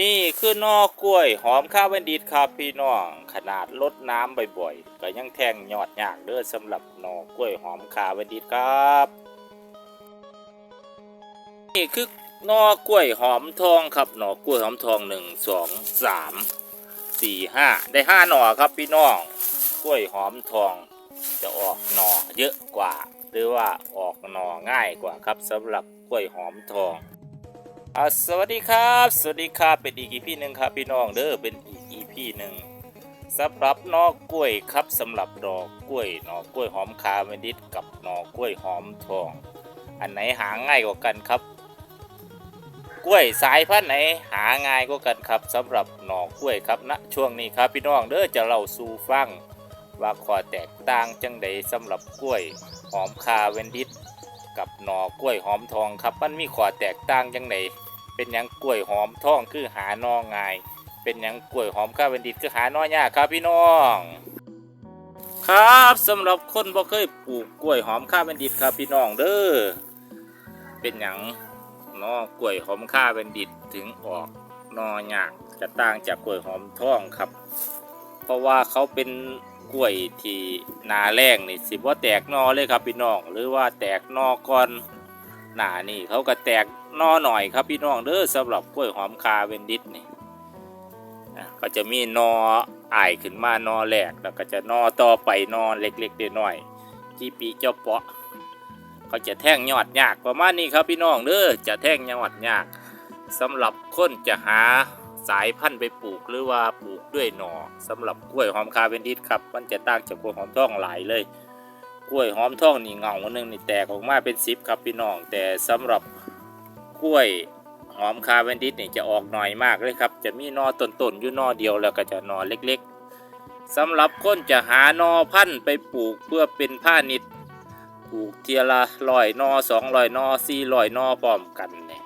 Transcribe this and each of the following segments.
นี่คือนอกล้วย หอมข้าวเวนดิตครับพี่น้อง ขนาดลดน้ำบ่อยๆ ก็ยังแทงยอดยากเด้อสำหรับนอกล้วยหอมข้าวเวนดิตครับ นี่คือนอกล้วยหอมทองครับหนอกล้วยหอมทองหนึ่งสองสามสี่ห้าได้ห้าหน่อครับพี่น้อง กล้วยหอมทองจะออกหน่อเยอะกว่า หรือว่าออกหน่อง่ายกว่าครับสำหรับกล้วยหอมทอง อ่าสวัสดีครับ สวัสดีครับ เป็นอีกอีพีหนึ่งครับพี่น้องเด้อ เป็นอีกอีพีหนึ่งสำหรับหนอกกล้วยครับสำหรับดอกกล้วยหนอกล้วยหอมคาเวนดิสกับหนอกล้วยหอมทอง อันไหนหาง่ายกว่ากันครับ กล้วยสายพันธุ์ไหนหาง่ายกว่ากันครับสำหรับหนอกล้วยครับณช่วงนี้ครับพี่น้องเด้อจะเล่าสู่ฟังว่าข้อแตกต่างจังใดสำหรับกล้วยหอมคาเวนดิสกับหนอกล้วยหอมทองครับ มันมีข้อแตกต่างจังใด เป็นหยังกล้วยหอมทองคือหานอง่ายเป็นหยังกล้วยหอมข้าวเวนดิตคือหานอยากครับพี่น้อง ครับสำหรับคนบ่เคยปลูกกล้วยหอมข้าวเวนดิตครับพี่น้องเด้อเป็นหยังนอกล้วยหอมข้าวเวนดิตถึงออกนอยากจะต่างจากกล้วยหอมทองครับ เพราะว่าเขาเป็นกล้วยที่นาแรงนี่สิบ่าแตกนอเลยครับพี่น้อง หรือว่าแตกนอก่อนหนานี่เขาก็แตก นอหน่อยครับพี่น้องเด้อสำหรับกล้วยหอมคาเวนดิสนี่ก็จะมีนออ่ายขึ้นมานอแรกแล้วก็จะนอต่อไปนอเล็กๆน้อยที่ปีเจ้าเปาะเขาจะแท่งยอดยากประมาณนี้ครับพี่น้องเด้อจะแท่งยอดยากสำหรับคนจะหาสายพันธุ์ไปปลูกหรือว่าปลูกด้วยหนอสำหรับกล้วยหอมคาเวนดิสครับ มันจะต่างจากกล้วยหอมทองหลายเลย กล้วยหอมทองนี่เงาหนึ่งนี่แตกออกมาเป็นสิบครับพี่น้องแต่สำหรับ กล้วยหอมคาเวนดิสนี่จะออกหน่อยมากเลยครับ จะมีนอต้นๆอยู่นอเดียวแล้วก็จะนอเล็กๆสำหรับคนจะหานอพันธุ์ไปปลูกเพื่อเป็นผ้านิดปลูกเทียละลอยนอสองลอยนอสี่ลอยนอพร้อมกันเนี่ย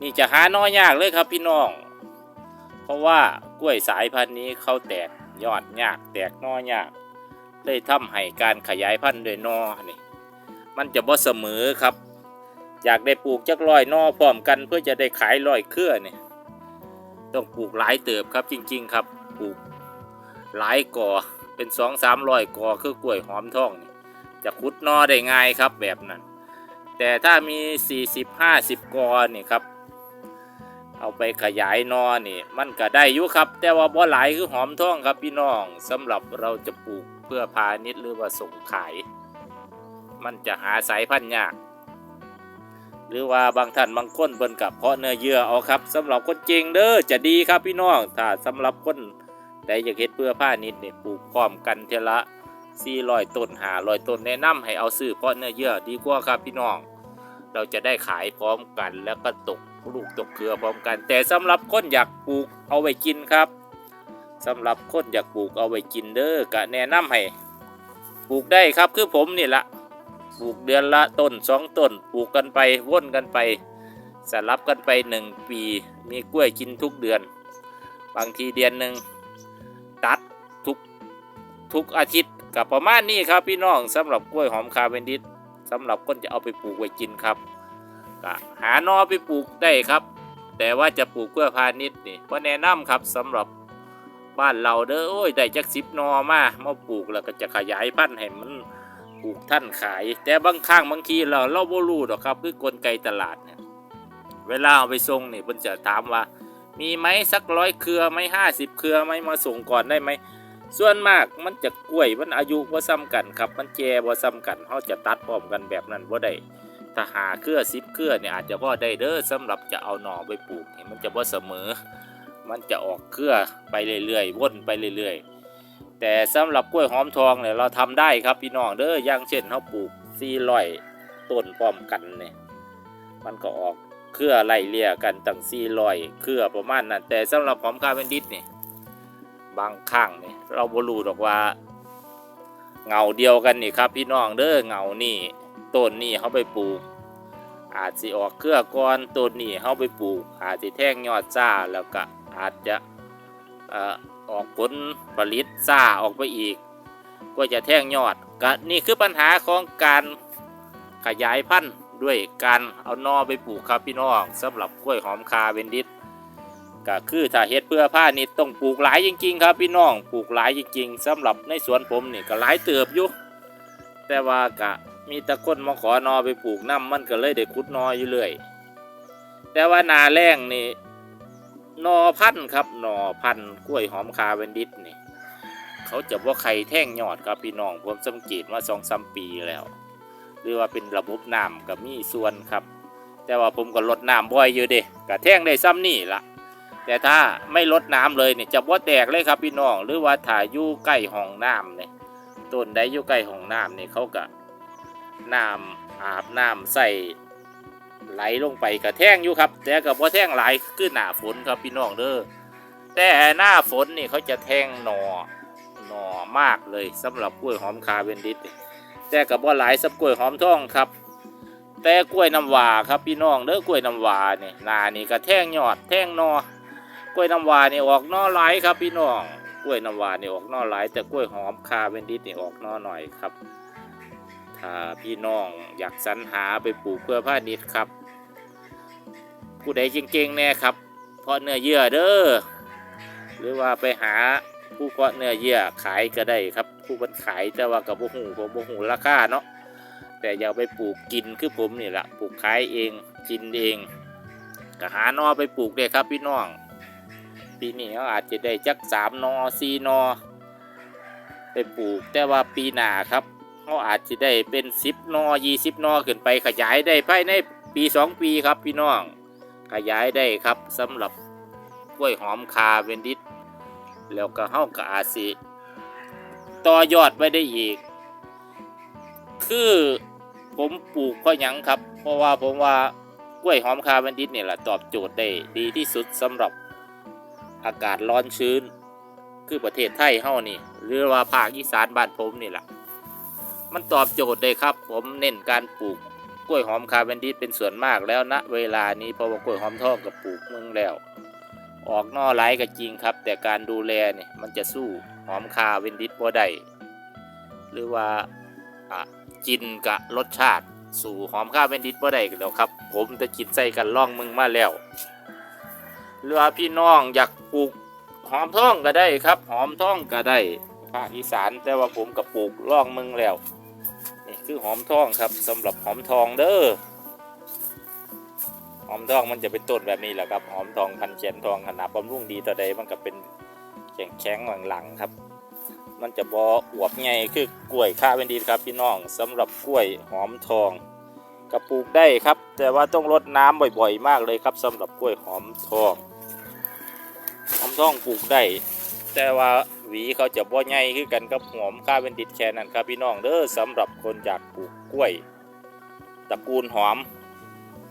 นี่จะหานอยากเลยครับพี่น้อง เพราะว่ากล้วยสายพันธุ์นี้เขาแตกยอดยากแตกนอยากได้ทำให้การขยายพันธุ์โดวยนอนี่มันจะบ่เสมอครับ อยากได้ปลูกจักร้อยนอพร้อมกันเพื่อจะได้ขายร้อยเครือเนี่ยต้องปลูกหลายเติบครับจริง ๆ ครับปลูกหลายก่อเป็นสองสามร้อยก่อคือกล้วยหอมทองนี่จะขุดนอได้ง่ายครับแบบนั้น แต่ถ้ามี 40 50กอนี่ครับ เอาไปขยายนอนี่มันก็ได้อยู่ครับ แต่ว่าบ่หลายคือหอมทองครับพี่น้องสำหรับเราจะปลูกเพื่อพาณิชย์หรือว่าส่งขาย มันจะหาสายพันธุ์ยาก หรือว่าบางท่านบางคนเบิ่นกับเพาะเนื้อเยื่อเอาครับสำหรับคนจริงเด้อจะดีครับพี่น้องถ้าสำหรับคนใดอยากเฮ็ดเพื่อพาณิชย์นี่ปลูกพร้อมกันเทอละ400ต้น500ต้นแนะนำให้เอาซื้อเพาะเนื้อเยื่อดีกว่าครับพี่น้อง เราจะได้ขายพร้อมกันแล้วก็ตกลูกตกเครือพร้อมกัน แต่สำหรับคนอยากปลูกเอาไว้กินครับสำหรับคนอยากปลูกเอาไว้กินเด้อก็แนะนำให้ปลูกได้ครับคือผมนี่ละ ปลูกเดือนละต้นสองต้นปลูกกันไปวนกันไปสลับกันไปหนึ่งปีมีกล้วยกินทุกเดือน บางทีเดือนหนึ่งตัดทุกทุกอาทิตย์กับประมาณนี้ครับพี่น้องสำหรับกล้วยหอมคาเวนดิสสำหรับคนจะเอาไปปลูกไว้กินครับก็หานอไปปลูกได้ครับ แต่ว่าจะปลูกเพื่อพาณิชย์นี่ก็แนะนำครับสำหรับบ้านเราเด้อโอ้ยได้จักสิบนอมามาปลูกแล้วก็จะขยายพันธุ์ให้มัน ปลูกท่านขาย แต่บางครั้งบางทีเราเราบ่รู้ดอกครับ คือกลไกตลาดเนี่ยเวลาเอาไปส่งนี่เพิ่นจะถามว่า มีไหมสักร้อยเครือไหมห้าสิบเครือไหมมาส่งก่อนได้ไหมส่วนมากมันจะกล้วยมันอายุว่าซ้ำกันครับ มันแก่ว่าซ้ำกันเขาจะตัดพร้อมกันแบบนั้นว่าได้ถ้าหาเครือสิบเครือเนี่ยอาจจะพอได้เด้อสำหรับจะเอาหน่อไปปลูกนี่มันจะว่าเสมอ มันจะออกเครือไปเรื่อยๆวนไปเรื่อยๆ แต่สำหรับกล้วยหอมทองเนี่ยเราทำได้ครับพี่น้องเด้ออย่างเช่นเขาปลูกสี่ร้อยต้นพร้อมกันเนี่ยมันก็ออกเครือไล่เลี่ยกันตั้งสี่ร้อยเครือประมาณนั้นแต่สำหรับหอมคาเวนดิสเนี่ยบางครั้งนี่ยเราบรูดอกว่าเงาเดียวกันนี่ครับ พี่น้องเด้อเงานี่ต้นนี่เขาไปปลูก อาจสิออกเครือก่อนต้นนี่เขาไปปลูก อาจจะแท่งยอดซ่าแล้วก็อาจจะเออกผลผลิตซ่าออกไปอีก ก็จะแท่งยอดก็นี่คือปัญหาของการขยายพันธุ์ด้วยการเอานอไปปลูกครับพี่น้องสำหรับกล้วยหอมคาเวนดิสก็คือถ้าเฮ็ดเพื่อผ้านี่ต้องปลูกหลายจริง ๆ ครับพี่น้องปลูกหลายจริง ๆสำหรับในสวนผมนี่ก็หลายเติบอยู่แต่ว่ากะมีตะคนมาขอนอไปปลูกน้ำมันก็เลยได้ขุดนออยู่เรื่อยแต่ว่านาแรงนี่ นอพันธ์ครับนอพันธ์กล้วยหอมคาเวนดิสนี่เขาจะว่าใครแท่งยอดครับพี่น้องผมสังเกตว่าสองสามปีแล้ว หรือว่าเป็นระบบน้ำก็มีส่วนครับ แต่ว่าผมก็ลดน้ำบ่อยอยู่เด้ก็แท่งได้ซ้ำนี่ละแต่ถ้าไม่ลดน้ำเลยเนี่ยจะว่าแตกเลยครับพี่น้อง หรือว่าถ่ายอยู่ใกล้ห้องน้ำเนี่ยต้นใดอยู่ใกล้ห้องน้ำเนี่ยเขาก็น้ำอาบน้ำใส่ ไหลลงไปก็แทงอยู่ครับแต่กับว่าแท่งหลายคือหน้าฝนครับพี่น้องเด้อแต่หน้าฝนนี่เขาจะแทงหนอหนอมากเลยสำหรับกล้วยหอมคาเวนดิสแต่กับว่าหลายสับกล้วยหอมทองครับ แต่กล้วยน้ำว้าครับพี่น้องเด้อกล้วยน้ำว้านี่นานี่ก็แทงยอดแทงหนอกล้วยน้ำว้านี่ออกนอหลายครับพี่น้องกล้วยน้ำว้านี่ออกนอหลายแต่กล้วยหอมคาเวนดิสนี่ออกนอหน่อยครับถ้าพี่น้องอยากสรรหาไปปลูกเพื่อผ้านิดครับ ผู้ใดเก่งๆแน่ครับ เพราะเนื้อเยื่อเด้อหรือว่าไปหาผู้เพาะเนื้อเยื่อขายก็ได้ครับ ผู้บันขายแต่ว่ากับบ่หูผมบ่หูราคาเนาะแต่อย่าไปปลูกกินคือผมนี่แหละปลูกขายเองกินเองก็หานอไปปลูกเลยครับพี่น้องปีนี้เขาอาจจะได้จักสามนอสี่นอไปปลูก แต่ว่าปีหน้าครับเขาอาจจะได้เป็นสิบนอยี่สิบนอขึ้นไปขยายได้ภายในปีสองปีครับพี่น้อง ขยายได้ครับสำหรับกล้วยหอมคาเวนดิสแล้วก็เฮาก็อาจสิต่อยอดไปได้อีก คือผมปลูกเพราะหยังครับ เพราะว่าผมว่ากล้วยหอมคาเวนดิสเนี่ยแหละตอบโจทย์ได้ดีที่สุดสำหรับอากาศร้อนชื้น คือประเทศไทยเฮานี่ หรือว่าภาคอีสานบ้านผมนี่แหละมันตอบโจทย์ได้ครับ ผมเน้นการปลูก กล้วยหอมคาเวนดิสเป็นส่วนมากแล้วณเวลานี้เพราะว่ากล้วยหอมทองกับปลูกมึงแล้ว ออกนอไหลก็จริงครับ แต่การดูแลเนี่ยมันจะสู้หอมคาเวนดิสบ่ได้หรือว่าอะกินกะรสชาติ สู่หอมข้าวเป็นดิบบ่ได้แล้วครับ ผมจะกินใส่กันล่องมึงมาแล้วหรือว่าพี่น้องอยากปลูกหอมท่องก็ได้ครับ หอมท่องก็ได้ภาคอีสานแต่ว่าผมกับปลูกล่องมึงแล้ว คือหอมทองครับสำหรับหอมทองเด้อหอมทองมันจะเป็นต้นแบบนี้แหละครับหอมทองพันเขียนทองขนาดบำรุงดีต่อใดมันก็เป็นแข็งแข็งหลังๆครับ มันจะบออวบไงคือกล้วยข้าเป็นดีครับพี่น้องสำหรับกล้วยหอมทองกระปลูกได้ครับ แต่ว่าต้องรดน้ำบ่อยๆ มากเลยครับสำหรับกล้วยหอมทองหอมทองปลูกได้ แต่ว่าหวีเขาจะบ่ใหญ่คือกันกับหอมข้าเป็นดิดแค่นั้นครับพี่น้องเด้อสำหรับคนอยากปลูกกล้วยตระกูลหอม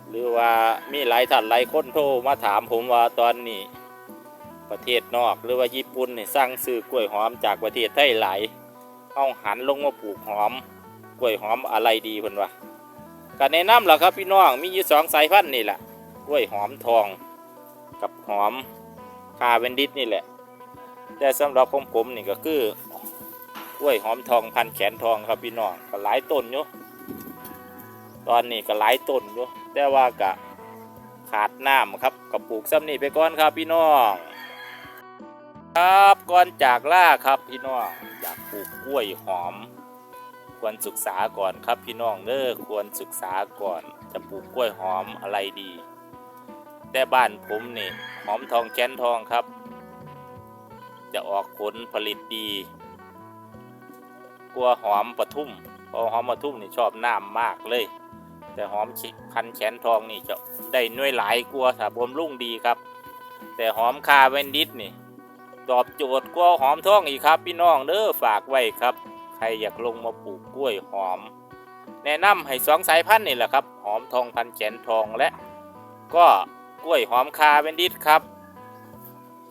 หรือว่ามีหลายท่านหลายคนโทรมาถามผมว่าตอนนี้ประเทศนอกหรือว่าญี่ปุ่นนี่สร้างซื้อกล้วยหอมจากประเทศไทยหลายเอาหันลงมาปลูกหอม กล้วยหอมอะไรดีเพิ่นวะก็แนะนำล่ะครับพี่น้องมีอยู่สองสายพันธุ์นี่แหละกล้วยหอมทอง กับหอมคาเวนดิสนี่แหละ แต่สำหรับของผมนี่ก็คือกล้วยหอมทองพันแขนทองครับพี่น้องก็หลายต้นอยู่ตอนนี้ก็หลายต้นอยู่แต่ว่ากะขาดน้ำครับก็ปลูกซ้ำนี่ไปก่อนครับพี่น้อง ครับก่อนจากล่าครับพี่น้องอยากปลูกกล้วยหอม ควรศึกษาก่อนครับพี่น้องเด้อควรศึกษาก่อนจะปลูกกล้วยหอมอะไรดี แต่บ้านผมนี่หอมทองแค้นทองครับ จะออกผลผลิตดีกลัวหอมปทุ่มเพราะหอมปทุ่มนี่ชอบน้ำมากเลย แต่หอมพันแขนทองนี่จะได้น่วยหลายกลัวถ้าบำรุงดีครับ แต่หอมคาเวนดิสนี่ตอบโจทย์กล้วหอมทองอีกครับ พี่น้องเด้อฝากไว้ครับ ใครอยากลงมาปลูกกล้วยหอม แนะนำให้สองสายพันธุ์นี่แหละครับ หอมทองพันแขนทองและ ก็กล้วยหอมคาเวนดิสครับ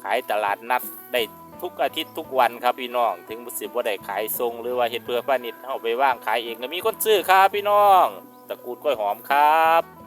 ขายตลาดนัดได้ ทุกอาทิตย์ทุกวันครับพี่น้อง ถึงสิบว่าได้ขายทรงหรือว่าเห็ดเพื่อป้านิดเอาไปว่างขายเองก็มีคนซื้อครับพี่น้องตระกูลกล้วยหอมครับ